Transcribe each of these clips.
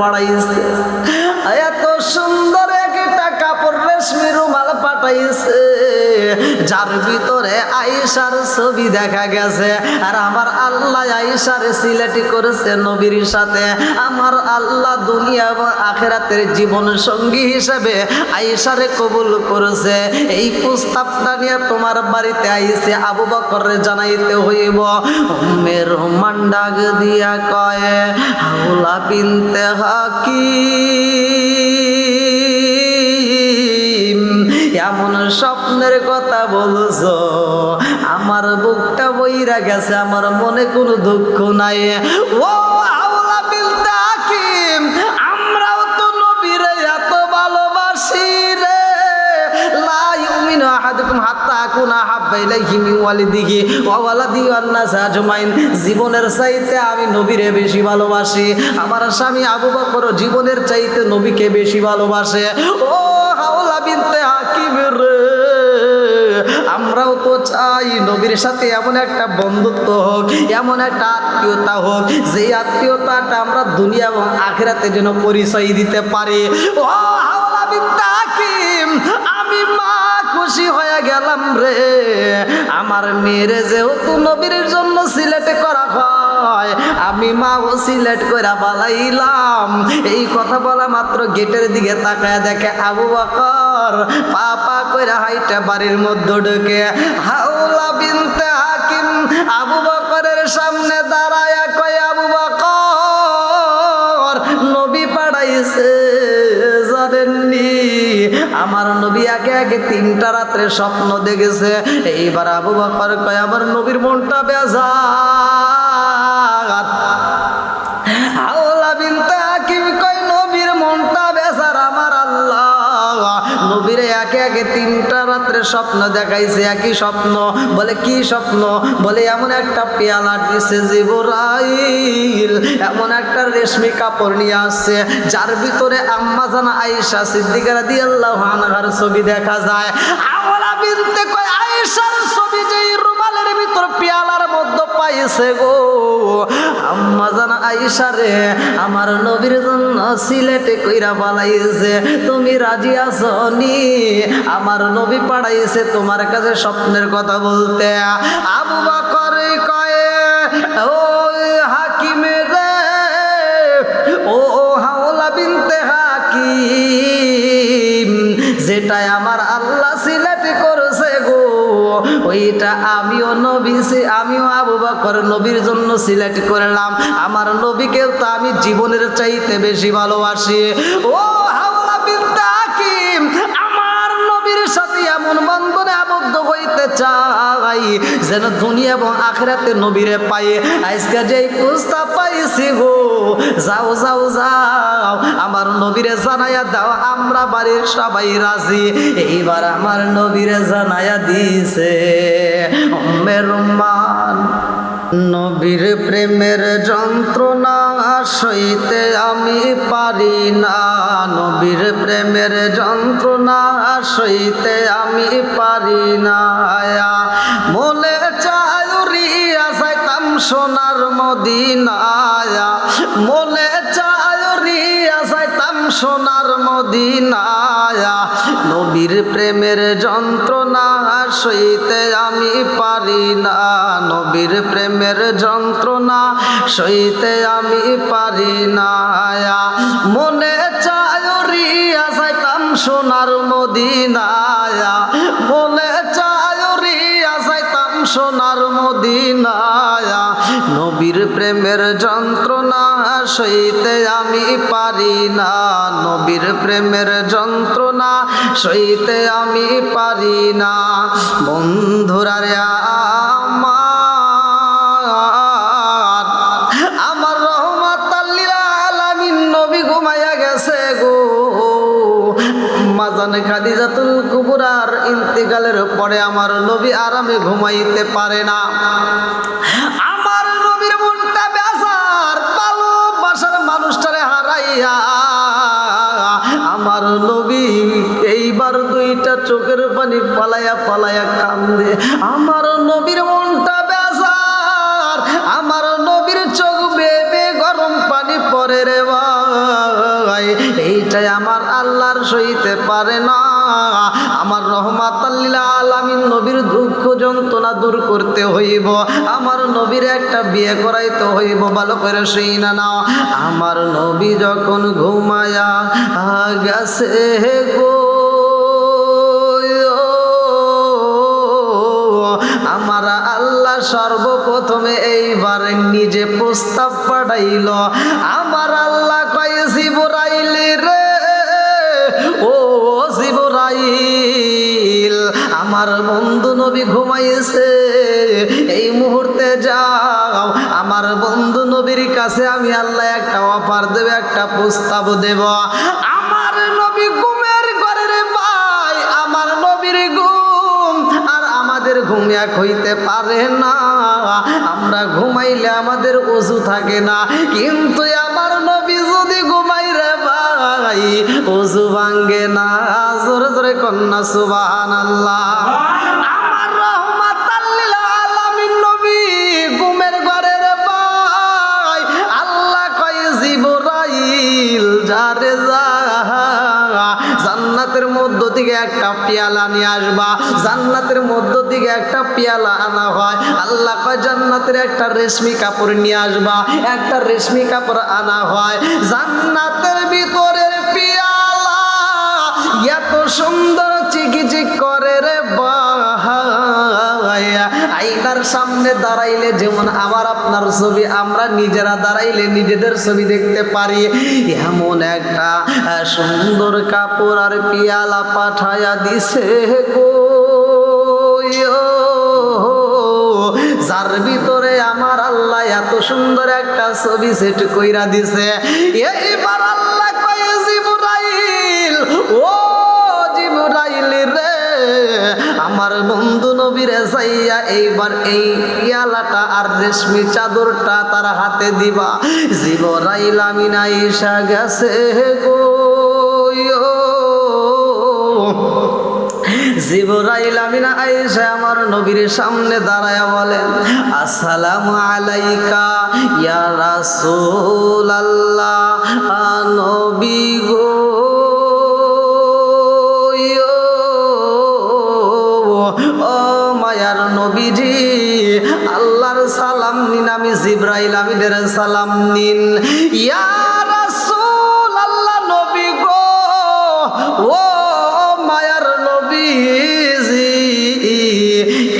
পাড়াইছে এত সুন্দর একটা কাপড় রেশমি রুমাল পাঠাইছে। যার ভিতরে আয়েশার ছবি দেখা গেছে, আর আমার আল্লাহ আয়েশার সিলেটি করেছে নবীর সাথে। আমার আল্লাহ দুনিয়া এবং আখেরাতের জীবন সঙ্গী হিসেবে আয়েশারে কবুল করেছে। এই প্রস্তাবটা নিয়ে তোমার বাড়িতে আইসে আবু বকরে জানাইতে হইব। উম্মে রহমান ডাক দিয়া কয়ে, হাওলা বিনতে হাকিম, এমন স্বপ্নের কথা বলছো? আমার বুকটা বইরা গেছে, আমার মনে কোনো দুঃখ নাই। ও জীবনের চাইতে আমি নবীরে বেশি ভালোবাসি। আমার স্বামী আবু বকর জীবনের চাইতে নবীকে বেশি ভালোবাসে। ও হাওলা বিনতে চাই নবীর সাথে এমন একটা বন্ধুত্ব হোক, এমন একটা আত্মীয়তা হোক, যে আত্মীয়তাটা আমরা দুনিয়া এবং আখেরাতে যেন পরিচয় দিতে পারি। আমি মা খুশি হয়ে গেলাম রে। আমার মেয়ের যেহেতু নবীর জন্য সিলেটে করা হয়, আমি মা ও সিলেট করে বালাইলাম এই কথা বলা মাত্র গেটের দিকে তাকায় দেখে আবু বকর পা পা করে হাইটা বাড়ির মধ্যে ঢুকে। হাওলা বিনতে হাকিম আবু বকরের সামনে দাঁড়ায় কয়, আবু বকর, নবী পাড়াইছে আমার নবী আগে আগে তিনটা রাত্রে স্বপ্ন দেখেছে। এইবার আবু বকর কয়, আমার নবীর মনটা বেজার। একে তিনটা রাত্রে স্বপ্ন দেখাইছে, একই স্বপ্ন। বলে, কি স্বপ্ন? বলে, এমন একটা পেয়ালা দিছে জিবরাইল, এমন একটা রেশমি কাপড় নিয়ে আসছে, যার ভিতরে আম্মা জানা আইসা সিদ্দিকারা দিয়ে আল্লাহ ছবি দেখা যায়। আমরা বিনতে কয় পাইছে গো। আম্মা জান আইসা রে, আমার নবীর জন্য সিলেটে কইরা পালাইছে তুমি রাজি আসনি আমার নবী পাড়াইছে তোমার কাছে স্বপ্নের কথা বলতে। আবু বকর কয়ে, ও ওইটা আমিও নবী সে- আমিও আবু বকর নবীর জন্য সিলেক্ট করলাম। আমার নবীকেও তো আমি জীবনের চাইতে বেশি ভালোবাসি। ও হাওলা হাকিম, আমার নবীর সাথে এমন বন্ধনে আবদ্ধ হইতে চাই, যেন দুনিয়া এবং আখরাতে নবীরে পাই। আজকে যেই প্রস্তাব পাইছি গো যাও যাও যাও। আমার নবীরে জানাইয়া দাও, আমরা বাড়ির সবাই রাজি। এইবার আমার নবীরে জানাইয়া দিছে মেরুমান নবীর প্রেমের যন্ত্রণা সইতে আমি পারি না। নবীর প্রেমের যন্ত্রণা সইতে আমি পারি না। মনে যাইতাম সোনার মদিনায়া, মনে চায় রিয়া যাইতাম সোনার মদিনায়া। নবীর প্রেমের যন্ত্রণা সইতে আমি পারি না। নবীর প্রেমের যন্ত্রণা সইতে আমি পারি না। মনে চায় রিয়া যাইতাম সোনার মদিনায়া সোনার মদিনায়া, নবীর প্রেমের যন্ত্রণা সইতে আমি পারি না। নবীর প্রেমের যন্ত্রণা সইতে আমি পারি না। বন্ধুরা মাজান খাদিজাতুল কুবুরার ইন্তেকালের পরে আমার নবী আরামে ঘুমাইতে পারে না। আমার নবীর মনটা মানুষটারে হারাইয়া আমার নবী এইবার দুইটা চোখের পানি পালায়া পালায়া কান্দে। আমার নবীর মনটা বেজার, আমার নবীর চোখ বেবে গরম পানি পরে রে ভাই। এইটাই আমার সইতে পারে না। আমার রহমাত আলামিন নবীর দুঃখ যন্ত্রণা দূর করতে হইব। আমার নবীর একটা বিয়ে করাইতে হইব, ভালো করে সেই না নাও। আমার নবী যখন ঘুমায়া গেছে গো, আমার আল্লাহ সর্বপ্রথমে এইবার নিজে প্রস্তাব পাঠাইল। আমার আল্লাহ কয়ে, জিবরাইলি রে জিবরাইল আমার বন্ধু নবী ঘুমাইছে। এই মুহূর্তে যাও, আমার বন্ধু নবীর কাছে আমি আল্লাহ একটা অফার দেব, একটা প্রস্তাব দেব। আমার নবী ঘুমের ঘরে রে ভাই, আমার নবীর ঘুম, আর আমাদের ঘুম এক হইতে পারে না। আমরা ঘুমাইলে আমাদের অজু থাকে না, কিন্তু আমার ভাই অজু ভাঙ্গে না, জোরে জোরে কন্যা সুবাহান আল্লাহ মধ্য থেকে একটা পেয়ালা নিয়ে আসবা। জান্নাতের মধ্য একটা পেয়ালা আনা হয়। আল্লাহ কয়, জান্নাতের একটা রেশমি কাপড় নিয়ে আসবা। একটা রেশমি কাপড় আনা হয়। জান্নাতের পেয়ালা এত সুন্দর চিকিচিক করে রে ভাই। আইনার সামনে দাঁড়াইলে যেমন আমার আপনার ছবি, আমরা নিজেরা দাঁড়াইলে নিজেদের ছবি দেখতে পারি। এমন একটা সুন্দর কাপড় আর পিয়ালা পাঠায়া দিছে গো। যার ভিতরে আমার আল্লাহ এত সুন্দর একটা ছবি সেট কইরা দিছে। এইবার আল্লাহ কয়ে, জিবরাইল, ও আমার বন্ধু নবীরে যাইয়া এইবার এই ইয়ালাটা আর রেশমি চাদরটা তার হাতে দিবা। জিবরাইল আমিন আইসা গেছে গো জিবরাইল আমিনা আয়েশা আমার নবীর সামনে দাঁড়ায়া বলেন, আসসালামু আলাইকা ইয়া রাসূলুল্লাহ নবী গো। নবীজি, আল্লাহর সালাম নিন, আমি জিব্রাইল আমিনের সালাম নিন। ইয়া রাসূল আল্লাহ নবী গো, ও মায়ার নবীজি,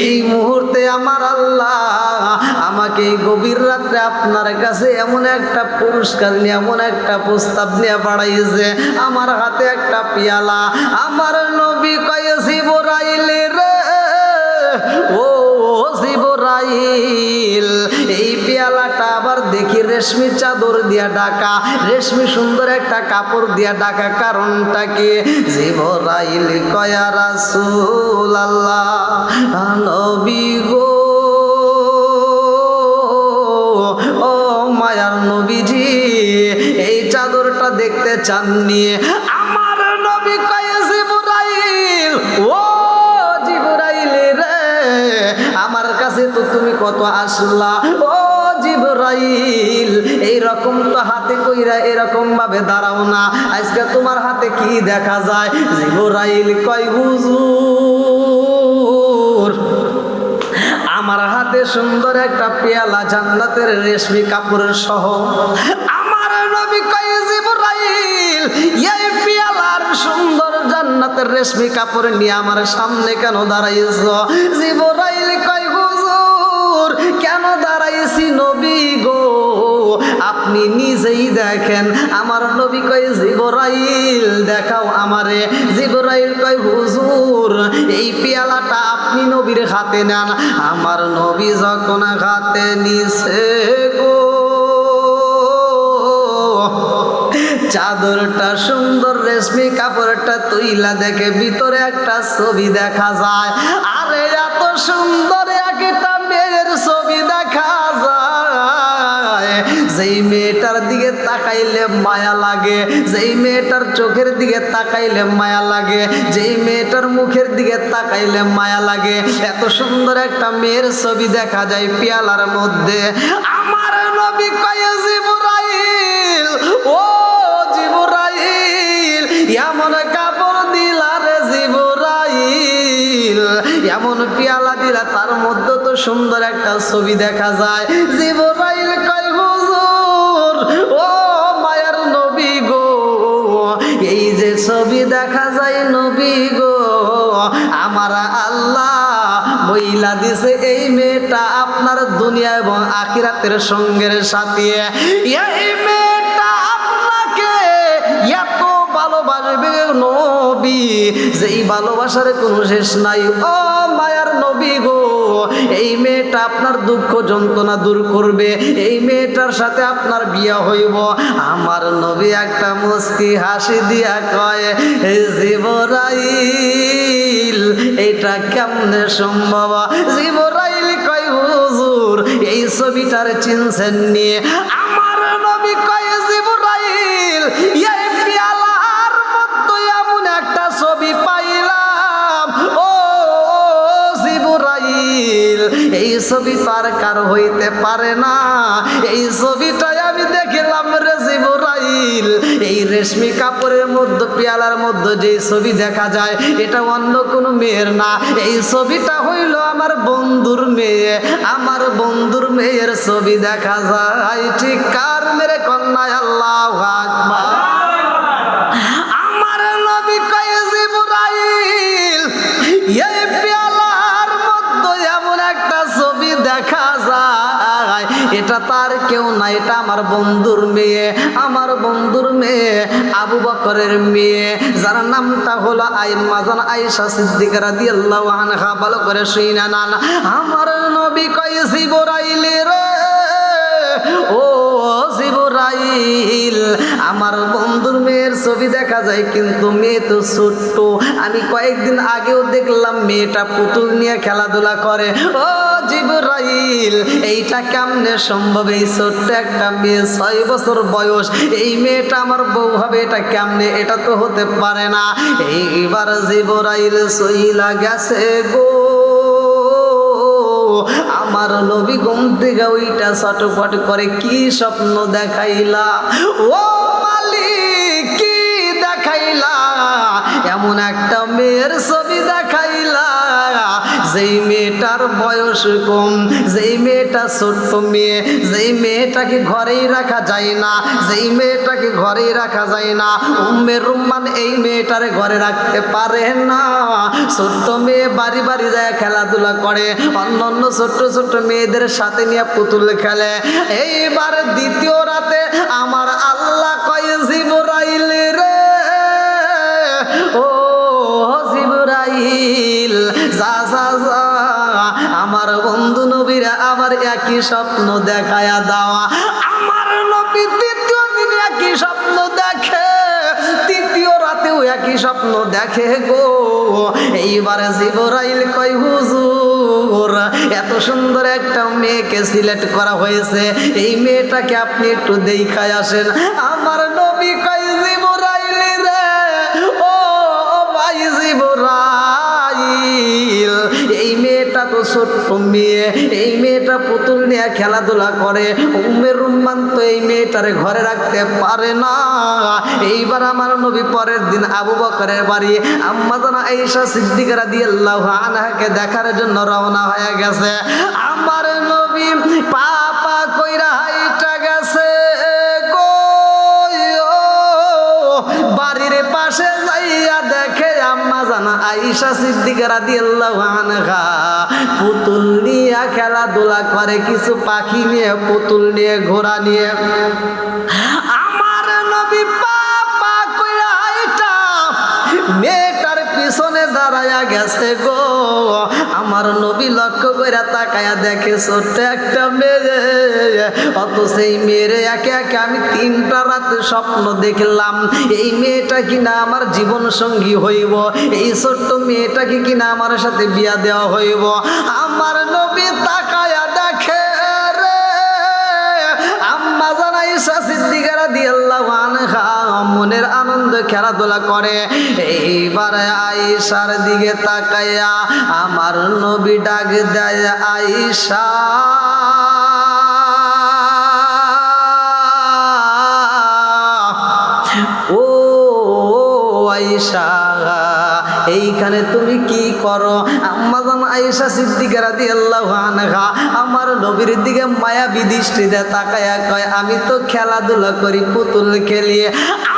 এই মুহূর্তে আমার আল্লাহ আমাকে গভীর রাত্রে আপনার কাছে এমন একটা পুরস্কার নিয়ে, এমন একটা প্রস্তাব নিয়ে বাড়াইছে আমার হাতে একটা পিয়ালা। আমার নবী কয়ে জিবরাইল এই পেয়ালাটা আবার দেখি রেশমি চাদর দিয়া ডাকা রেশমি সুন্দর একটা কাপড় দিয়া ডাকা কারণটা কি? জিবরাইল কয়া রাসূল আল্লাহ নবী গো, ও মায়ার নবীজি, এই চাদরটা দেখতে চাননি তো তুমি কত আসলা। ও জিবরাইল এই রকম তো হাতে কইরা এরকম ভাবে দাঁড়াও না। আজকে তোমার হাতে কি দেখা যায়? জিবরাইল কয়, হুজুর, আমার হাতে সুন্দর একটা পেয়ালা জান্নাতের রেশমি কাপড়ের সহ। আমার নবী কয়, জিবরাইল, এই পেয়ালার সুন্দর জান্নাতের রেশমি কাপড় নিয়ে আমার সামনে কেন দাঁড়াইছ? জিবরাইল কয় কেন দাঁড়াইছি নবী গো? আপনি নিজেই দেখেন, আমার নবী কয়, জিবরাইল, দেখাও আমারে। জিবরাইল কয়, হুজুর, এই পেয়ালাটা আপনি নবীর হাতে নেন। আমার নবী যখন হাতে নিছে গো, চাদরটা সুন্দর রেশমি কাপড়টা তুইলা দেখে ভিতরে একটা ছবি দেখা যায়। আরে, এত সুন্দর একটা যেই মেয়েটার দিকে তাকাইলে মায়া লাগে, যেই মেয়েটার চোখের দিকে তাকাইলে মায়া লাগে, যেই মেয়েটার মুখের দিকে তাকাইলে মায়া লাগে। এত সুন্দর একটা মেয়ের ছবি দেখা যায় পেয়ালার মধ্যে। আমার নবী কয়ে, জিবরাইল, ও জিবরাইল, এমন কাপড় দিলারে জিবরাইল। এমন পেয়ালা দিলা, তার মধ্যে তো সুন্দর একটা ছবি দেখা যায়। জীবন মহিলা দিছে, এই মেয়েটা আপনার দুনিয়া এবং আখিরাতের সঙ্গের সাথে। এই মেয়েটা আপনাকে এত ভালোবাসবে নবী, যেই ভালোবাসার কোনো শেষ নাই। ও মায়ার নবী গো, এই মেয়েটা আপনার দুঃখ যন্ত্রণা দূর করবে, এই মেয়েটার সাথে আপনার বিয়া হইব। আমার নবী একটা মুস্কি হাসি দিয়া কয় জীবরাইল এটা কেমনে সম্ভব? জীবরাইল কয়, হুজুর, এই ছবিটার চিনছেন নিয়ে আমার নবী কয়, জীবরাইল এই পিয়ালার মধ্যে এমন একটা ছবি পাইলাম। ও, জিবরাইল, এই ছবি তার কার হইতে পারে না। এই ছবিটাই রেশমি কাপড়ের মধ্যে, পেয়ালার মধ্যে যে ছবি দেখা যায়, এটা অন্য কোনো মেয়ের না। এই ছবিটা হইল আমার বন্ধুর মেয়ে। আমার বন্ধুর মেয়ের ছবি দেখা যায়। ঠিক কার মেরে কন্যায় আল্লাহ? এটা আমার বন্ধুর মেয়ে, আমার বন্ধুর মেয়ে, আবু বকরের মেয়ে। যার নামটা হলো আইন মাজান আয়েশা সিদ্দিকা রাদিয়াল্লাহু আনহা, ভালো করে শুইনা না আমার নবী কয়, জিবরাইল রে, ও জিবরাইল আমার বন্ধুর মেয়ের ছবি দেখা যায়, কিন্তু মেয়ে তো ছোট্ট। আমি কয়েকদিন আগেও দেখলাম মেয়েটা পুতুল নিয়ে খেলাধুলা করে। ও জিবরাইল, এইটা কেমনে সম্ভব? এই ছোট্ট একটা মেয়ে, ছয় বছর বয়স। এই মেয়েটা আমার বউ হবে, এটা কেমনে? এটা তো হতে পারে না। এইবার জিবরাইল সইলা গেছে গো। আমার নবী ঘুম থেকে ওইটা ছটফট করে কি স্বপ্ন দেখাইলা? ও মালিক, কি দেখাইলা? এমন একটা মেয়ের যেই মেয়েটার বয়স কম, যেই মেয়েটা ছোট্ট মেয়ে, যেই মেয়েটাকে ঘরেই রাখা যায় না, যেই মেয়েটাকে ঘরেই রাখা যায় না উম্মের রুম্মান এই মেয়েটারে ঘরে রাখতে পারে না। ছোট্ট মেয়ে বাড়ি বাড়ি যায় খেলাধুলা করে অন্য অন্য ছোট্ট ছোট্ট মেয়েদের সাথে নিয়ে পুতুল খেলে। এইবার দ্বিতীয় রাতে আমার আল্লাহ কয়, জিবরাইল রে, ও জিবরাইল একই স্বপ্ন দেখায়া দেওয়া। আমার নবী তৃতীয় দিন একই স্বপ্ন দেখে, তৃতীয় রাতেও একই স্বপ্ন দেখে গো। এইবার জিবরাইল কই হুজুর, এত সুন্দর একটা মেয়েকে সিলেক্ট করা হয়েছে। এই মেয়েটাকে আপনি একটু দেখায় আসেন। আমার নবী কই ছোট্ট মেয়ে, এই মেয়েটা পুতুল নিয়ে খেলাধুলা করে। উমের রুম্মান তো এই মেয়েটারে ঘরে রাখতে পারে না। এইবার আমার নবী পরের দিন আবু বকরের বাড়ি, আম্মা জানা এইসা সিদ্দিকারা দিয়ে আল্লাহ দেখার জন্য রওনা হয়ে গেছে। আমার নবী পাপা আইসা সিদ্দিকা রাদিয়াল্লাহু আনহা পুতুল নিয়ে খেলাধুলা করে, কিছু পাখি নিয়ে, পুতুল নিয়ে, ঘোড়া নিয়ে। আমার নবী পা কইরা এটা মেয়েটার পিছনে দাঁড়ায়া গেছে গো। আমার নবী লক্ষ্য করে তাকায়া দেখে ছোট্ট একটা মেয়ে। অত সেই মেয়েরে একে একে আমি তিনটা রাতে স্বপ্ন দেখলাম। এই মেয়েটা কিনা আমার জীবন সঙ্গী হইব? এই ছোট্ট মেয়েটাকে কিনা আমার সাথে বিয়া দেওয়া হইব? আমার নবী তাকায়া মনের আনন্দ খেলাধুলা করে। এইবার আইসার দিকে তাকাইয়া আমার নবী ডাক দেয় আইসা ও আইসা এইখানে তুমি কি করো? আম্মা জান আয়েশা সিদ্দিকা রাদিয়াল্লাহু আনহা আমার নবীর দিকে মায়া বিদৃষ্টিতে তাকায়া কয়, আমি তো খেলাধুলা করি পুতুল খেলি আমার নবী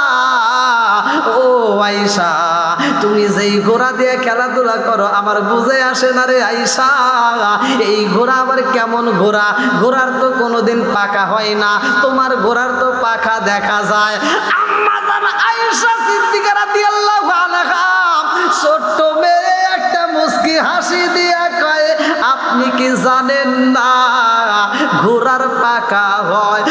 ও আয়েশা, তুমি যেই ঘোড়া দিয়ে খেলাধুলা করো, আমার বুঝে আসে না রে আইসা এই ঘোড়া আবার কেমন ঘোড়া? ঘোড়ার তো কোনোদিন পাকা হয় না। তোমার ঘোড়ার তো পাখা দেখা যায়। ছোট্ট মেয়ে একটা মুস্কি হাসি দিয়া কয়, আপনি কি জানেন না, ঘোড়ার পাকা হয়?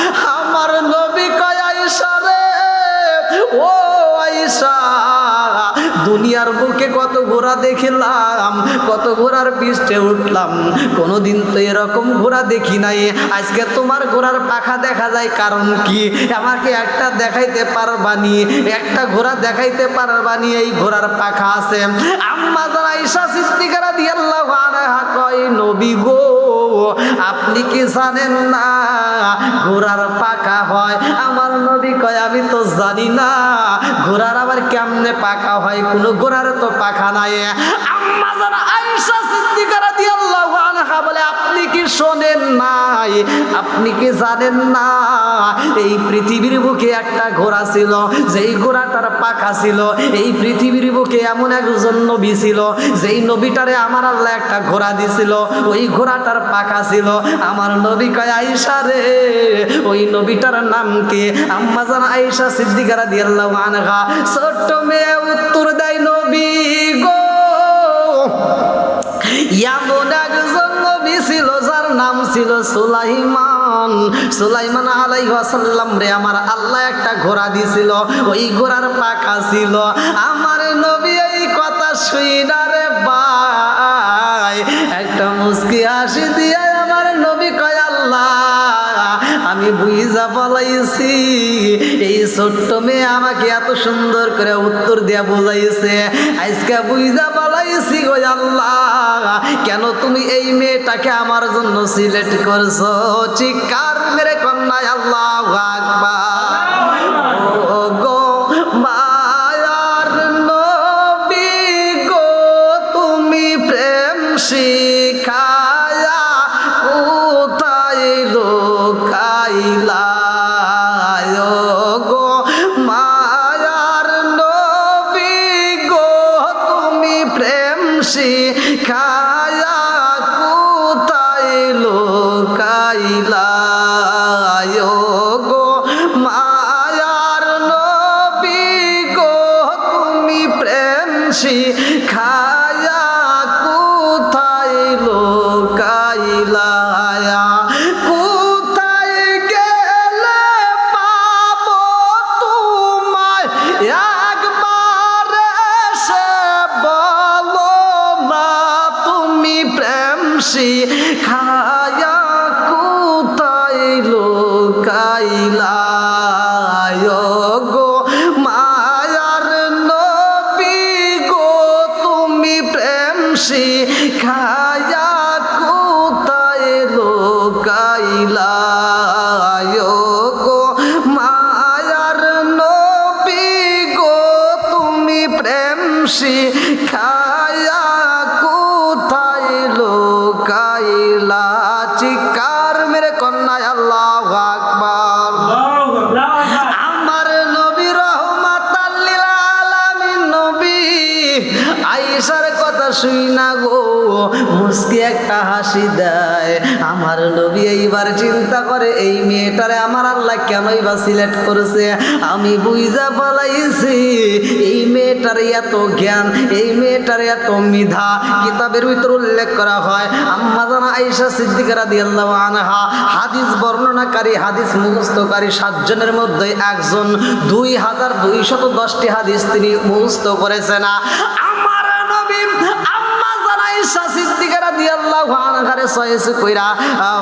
দুনিয়ার বুকে কত ঘোড়া দেখলাম, কত ঘোড়ার পৃষ্ঠে উঠলাম। কোনোদিন তো এরকম ঘোড়া দেখি নাই। আজকে তোমার ঘোড়ার পাখা দেখা যায়, কারণ কি? আমাকে একটা দেখাইতে পারবানি, একটা ঘোড়া দেখাইতে পারবানি, এই ঘোড়ার পাখা আছে। আম্মা যারা ঈশা সিদ্দিকারা দিয়ে কয় নবী গো, আপনি কি জানেন না? ঘোড়ার পাকা হয়। আমার নবী কয়, আমি তো জানি না। ঘোড়ার আবার কেমনে পাকা হয়? কোনো ঘোড়ার তো পাখা নাই। আম্মা যারা আনহা বলে, আপনি কি শোনেন নাই? আপনি কি জানেন না? এই পৃথিবীর বুকে একটা ঘোড়া ছিল, যেই ঘোড়াটার পাখা ছিল, এই পৃথিবীর বুকে এমন একজন নবী ছিল, যেই নবীটারে আমার আল্লাহ একটা ঘোড়া দিছিল, ওই ঘোড়াটার পাখা ছিল। আমার নবী কয়, আয়েশা রে, ওই নবীটার নাম কি? আম্মা জান, আয়েশা সিদ্দিকা রাদিয়াল্লাহু আনহা। ছোট্ট মেয়ে, উত্তর দেয় নবী গো। এমন একজন ছিল, যার নাম ছিল সুলাইমান। সুলাইমান আলাইহাসাল্লাম রে, আমার আল্লাহ একটা ঘোড়া দিছিল, ওই ঘোড়ার পাখা ছিল। আমার নবী এই কথা শুই না একটা মুস্কি হাসি দিয়ে আমার নবী কয়, আল্লাহ, আমি বুঝা বলাইছি, এই ছোট্ট মেয়ে আমাকে এত সুন্দর করে উত্তর দিয়া বোঝাইছে আজকে বুঝা বলাইছি গো আল্লাহ। কেন তুমি এই মেয়েটাকে আমার জন্য সিলেক্ট করছ? চিকার মেরে কন্যায় আল্লাহ ও গো মায়ার তুমি প্রেম গো শিখায়া কোথায় লোকাইলা? চিকার মেরে কন্যায় আল্লাহ আকবার। আমার নবী রহমাতাল্লিল আলামিন নবী। আয়েশার কথা শুই না গো মুস্কি একটা হাসি দেয়। এইবার চিন্তা করে, এই মেয়েটারে আমার আল্লাহ কেনই বা সিলেক্ট করেছে? আমি বুঝা বলাইছি এই মেয়েটার এত জ্ঞান, এই মেয়েটার এত মিধা। কিতাবের ভিতর উল্লেখ করা হয়, আম্মা জানা আয়েশা সিদ্দিকারা দিয়াল্লাহু আনহা হাদিস বর্ণনাকারী, হাদিস মুখস্থকারী সাতজনের মধ্যে একজন। দুই হাজার দুইশত দশটি হাদিস তিনি মুখস্থ করেছেন। আমার নবী আম্মা জানাই আয়েশা সিদ্দিকা রাদিয়াল্লাহু আনহারে সয়েছে কইরা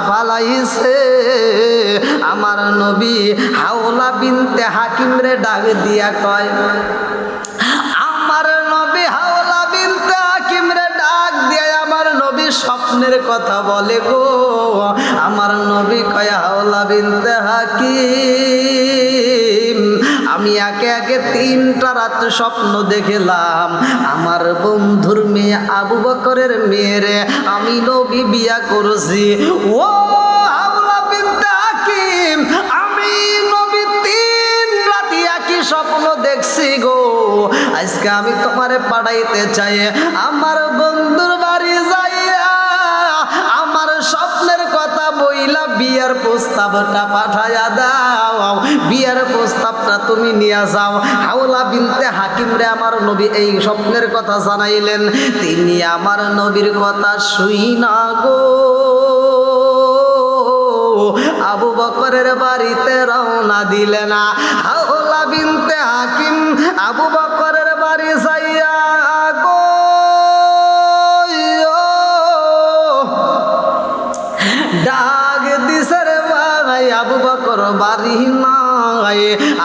ফালাইছে। আমার নবী হাওলা বিনতে হাকিম রে ডাক দিয়া কয়, আমার নবী হাওলা বিনতে হাকিম রে ডাক দিয়া আমার নবী স্বপ্নের কথা বলে গো। আমার নবী কয়, হাওলা বিনতে হাকিম। আমি একে একে তিনটা রাত স্বপ্ন দেখলাম। আমার বন্ধুর মেয়ে আবু বকরের মেয়েরে আমি নবী বিয়া করছি। ও আমি নবী তিন রাতি একই স্বপ্ন দেখছি গো। আজকে আমি তোমারে পাঠাইতে চাই। আমার বন্ধুর কথা বইলা বিয়ার প্রস্তাবটা পাঠাইয়া দাও, বিয়ার প্রস্তাবটা তুমি নিয়ে যাও। হাওলা বিনতে হাকিম রে আমার নবী এই স্বপ্নের কথা জানাইলেন, তিনি আমার নবীর কথা শুই না গো। আবু বকরের বাড়িতে রওনা দিলে না। হাওলা বিনতে হাকিম আবু বকরের বাড়ি যাইয়া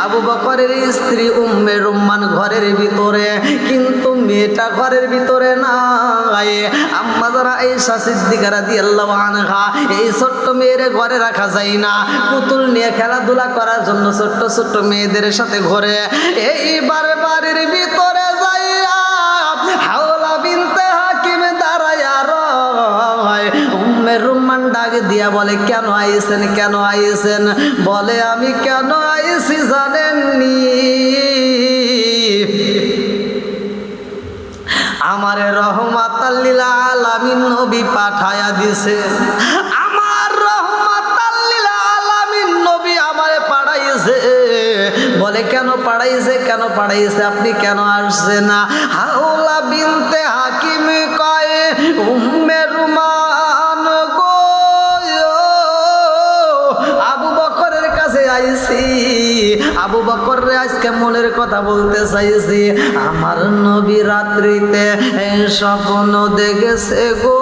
আবু বকরের স্ত্রী উম্মে রুম্মান ঘরের ভিতরে, কিন্তু মেয়েটা ঘরের ভিতরে নাই। আম্মা যারা এই সিদ্দিকারা দিয়ে আনহা, এই ছোট্ট মেয়ের ঘরে রাখা যায় না। পুতুল নিয়ে খেলাধুলা করার জন্য ছোট্ট ছোট্ট মেয়েদের সাথে ঘরে। এইবার বাড়ির ভিতরে ডাক দিয়া বলে, কেন আইছেন কেন আইছেন? বলে, আমি কেন আইছি জানেননি? আমারে রহমাত আলামিন নবী পাঠায়া দিছে। আমার রহমাত আলামিন নবী আমারে পাঠাইছে। বলে, কেন পাঠাইছে কেন পাঠাইছে? আপনি কেন আসছেন না? হাওলা বিনতে হাকিম কয়, উম্মে রুমান আবু বকর রে আজকে মনের কথা বলতে চাইছি। আমার নবী রাত্রিতে স্বপ্ন দেখেছে গো।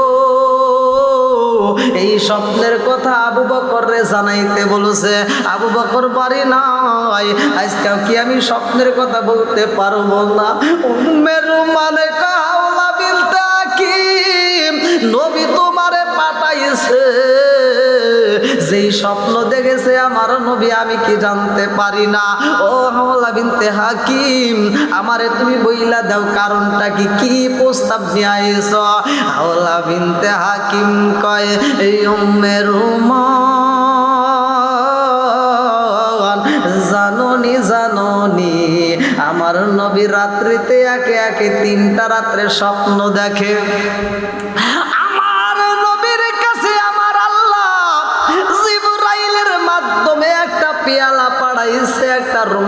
এই স্বপ্নের কথা আবু বকর জানাইতে বলেছে। আবু বকর বাড়ি নাই। আজকে কি আমি স্বপ্নের কথা বলতে পারব না? উম্মের মানে কাওলা বিলতা কি নবী তোমারে পাঠাইছে। যেই স্বপ্ন দেখেছে আমার নবী, আমি কি জানতে পারি না? ও হাওলা বিনতে হাকিম, আমারে তুমি বইলা দাও, কারণটা কি? কি প্রস্তাব নিয়ে আইছ হাওলা বিনতে হাকিম কয়, এই উম্মের জাননি জাননি, আমার নবী রাত্রিতে একে একে তিনটা রাত্রে স্বপ্ন দেখে।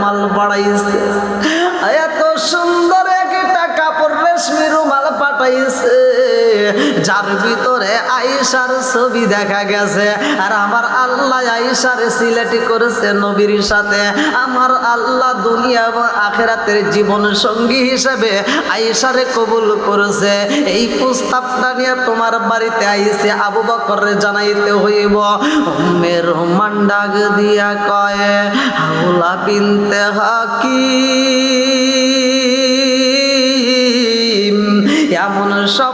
রুমাল বাড়াইছে। এত সুন্দর একটা কাপড় রেশমি রুমাল পাঠাইছে। যার ভিতরে আয়েশার ছবি দেখা গেছে। আর আমার আল্লাহ আয়েশার সিলেটি করেছে নবীর সাথে। আমার আল্লাহ দুনিয়া এবং আখেরাতের জীবন সঙ্গী হিসেবে আয়েশারে কবুল করেছে। এই প্রস্তাবটা নিয়ে তোমার বাড়িতে আইছে আবু বকরে জানাইতে হইব। উম্মের রহমান ডাক দিয়া কয়, হাওলা বিনতে হাকিম, এমন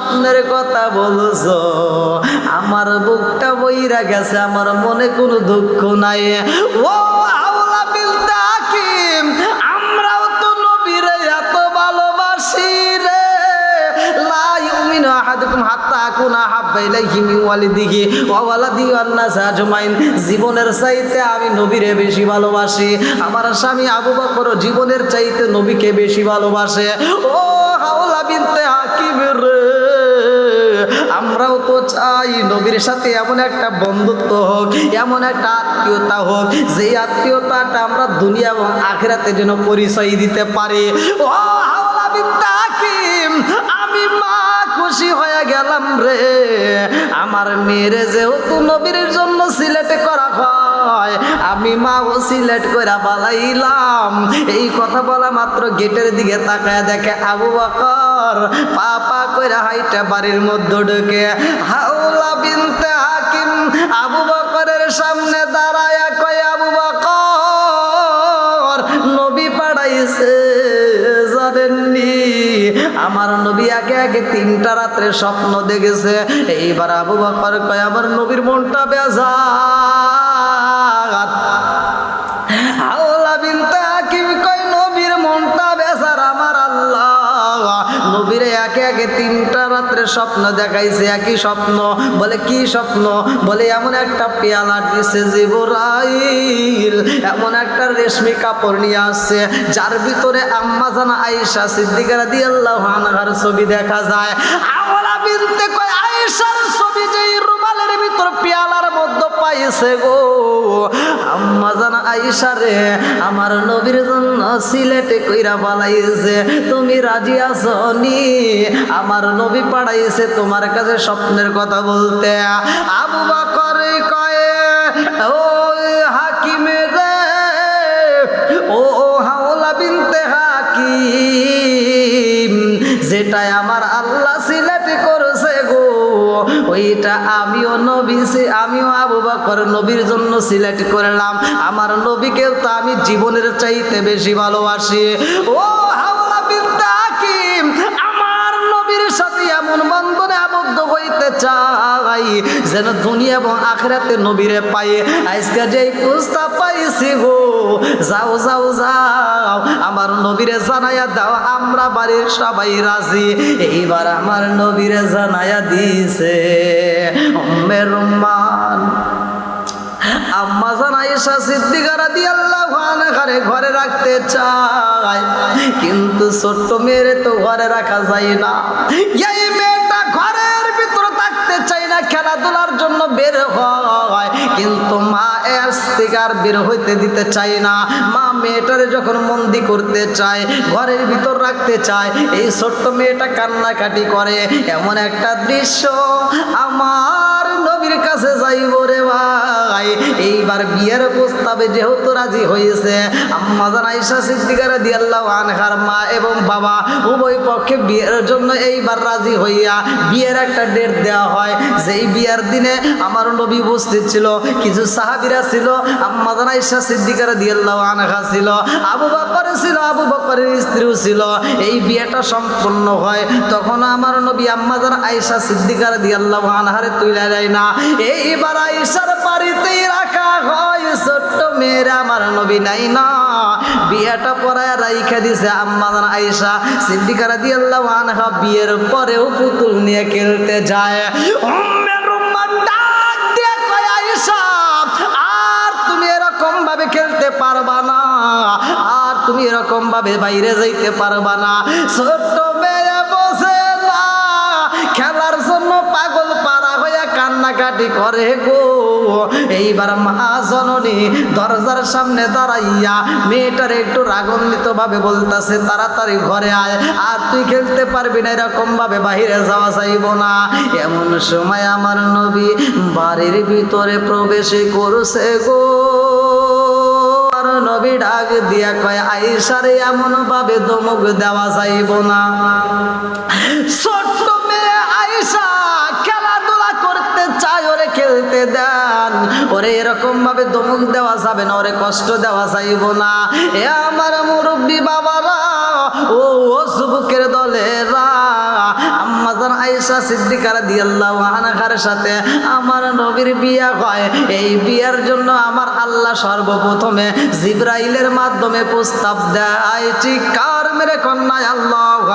স্বপ্নের কথা বলছো। আমার বুকটা বইরা গেছে, আমার মনে কোনো দুঃখ নাই। ও জীবনের চাইতে আমি নবীরে বেশি ভালোবাসি। আমার স্বামী আবু বকর জীবনের চাইতে নবীকে বেশি ভালোবাসে। ও হাওলা বিনতে হাকিম রে। আমরাও তো চাই নবীর সাথে এমন একটা বন্ধুত্ব হোক, এমন একটা আত্মীয়তা হোক, যে আত্মীয়তাটা আমরা দুনিয়া এবং আখেরাতে যেন পরিচয় দিতে পারি। ও আমি মা খুশি হয়ে গেলাম রে। আমার মেয়েরে যেহেতু নবীর জন্য সিলেক্ট করা হয়, আমি মা ও সিলেক্ট করে বালাইলাম এই কথা বলা মাত্র গেটের দিকে তাকায় দেখে আবু বকর বকর পা পা করে হাইটা বাড়ির মধ্যে ঢুকে হাওলা বিনতে হাকিম আবু বকরের সামনে দাঁড়ায়া কয়, আবু বকর, নবী পাড়াইছে আমার নবী আগে আগে তিনটা রাত্রে স্বপ্ন দেখেছে। এইবার আবু বকর কয়, আমার নবীর মনটা বেজার। একে একে তিনটা রাত্রে স্বপ্ন দেখাইছে, একই স্বপ্ন। বলে, কি স্বপ্ন? বলে, এমন একটা পেয়ালা দিছে জিবরাইল, এমন একটা রেশমি কাপড় নিয়ে আসছে, যার ভিতরে আম্মা জানা আয়েশা সিদ্দিকারা দিয়ে আল্লাহ ছবি দেখা যায়। আমলা বিনতে কয় আয়েশার পাইছে গো। আম্মা জানা আয়েশা রে, আমার নবীর জন্য সিলেটে কইরা বালাইছে তুমি রাজি আছো নি? আমার নবী পাঠাইছে তোমার কাছে স্বপ্নের কথা বলতে। আবু বকর কয়ে ও হাকিমে রে, ও হাওলা বিনতে হাকিম, যেটাই আমার গো ওইটা আমিও নবী, সে- আমিও আবু বকর নবীর জন্য সিলেক্ট করলাম। আমার নবীকেও তো আমি জীবনের চাইতে বেশি ভালোবাসি। ও হাওলা হাকিম, আমার নবীর সাথে এমন বন্ধনে আবদ্ধ হইতে চাই, যেন দুনিয়া এবং আখরাতে নবীরে পাই। আজকে যেই প্রস্তাব পাইছি গো যাও যাও যাও। আমার নবীরে জানাইয়া দাও, আমরা বাড়ির সবাই রাজি। এইবার আমার নবীরে জানাইয়া দিছে উম্মে রুম্মান। আম্মা জান আয়েশা সিদ্দিকা রাদিয়াল্লাহু আনহারে ঘরে রাখতে চায়। কিন্তু ছোট্ট মেয়েরে তো ঘরে রাখা যায় না। খেলাধুলার জন্য বের হয়। কিন্তু মা এর স্পিকার বের হইতে দিতে চায় না। মা মেয়েটারে যখন মন্দি করতে চায়, ঘরের ভিতর রাখতে চায়, এই ছোট্ট মেয়েটা কান্নাকাটি করে। এমন একটা দৃশ্য আমার নবীর কাছে যাইব রে ভাই এইবার বিয়ের প্রস্তাবে যেহেতু রাজি হয়েছে, আম্মা জান আয়েশা সিদ্দিকারা দিয়াল্লাহ আনহার মা এবং বাবা উভয় পক্ষে বিয়ের জন্য এইবার রাজি হইয়া বিয়ের একটা ডেট দেওয়া হয়। যেই বিয়ের দিনে আমার নবী উপস্থিত ছিল, কিছু সাহাবিরা ছিল, আম্মা জান আয়েশা সিদ্দিকারা দিয়াল্লাহ আনহা ছিল, আবু বকর ছিল, আবু বকরের স্ত্রীও ছিল। এই বিয়েটা সম্পূর্ণ হয় তখন আমার নবী আম্মা জান আয়েশা সিদ্দিকারা দিয়াল্লাহ আনহারে তুলে দেয় না। এইবার আয়েশার বাড়িতেই রাখা হয়, ছোট্ট মেয়েরা আমার নবী নাই না। বিয়েটা পরায় রাইখা দিছে আম্মা জান আয়েশা। সিদ্দিকারা দিয়াল্লাহ আনহা বিয়ের পরেও পুতুল নিয়ে খেলতে যায়। খেলতে পারবা না। আর তুমি এরকম ভাবে বাইরে যাইতে পারবা না। ছোট্ট বসে খেলার জন্য পাগল পাড়া হইয়া কান্নাকাটি করে গো। এইবার মা জননী দরজার সামনে দাঁড়াইয়া মেয়েটার একটু রাগান্বিত ভাবে বলতেছে, তাড়াতাড়ি ঘরে আয়, আর তুই খেলতে পারবি না এরকম ভাবে বাহিরে যাওয়া যাইব না। এমন সময় আমার নবী বাড়ির ভিতরে প্রবেশ করছে গো। নবী ডাক দিয়া কয় আইসারে এমন ভাবে দমক দেওয়া যাইব না। ছোট্ট মেয়ে আইসা খেলাধুলা করতে চায়, ওরে খেলতে দেন ওরে এরকম ভাবে দমক দেওয়া যাবে না, ওরে কষ্ট দেওয়া যাইব না। এ আমার মুরব্বী বাবারা, ও ও যুবকের দলেরা আম্মাজান আয়েশা সিদ্দিকারা দিয়াল্লাহু আনহার সাথে আমার নবীর বিয়া হয়। এই বিয়ার জন্য আমার আল্লাহ সর্বপ্রথমে জিব্রাইলের মাধ্যমে প্রস্তাব দেয়। ঠিক কার মেরে কন্যায় আল্লাহ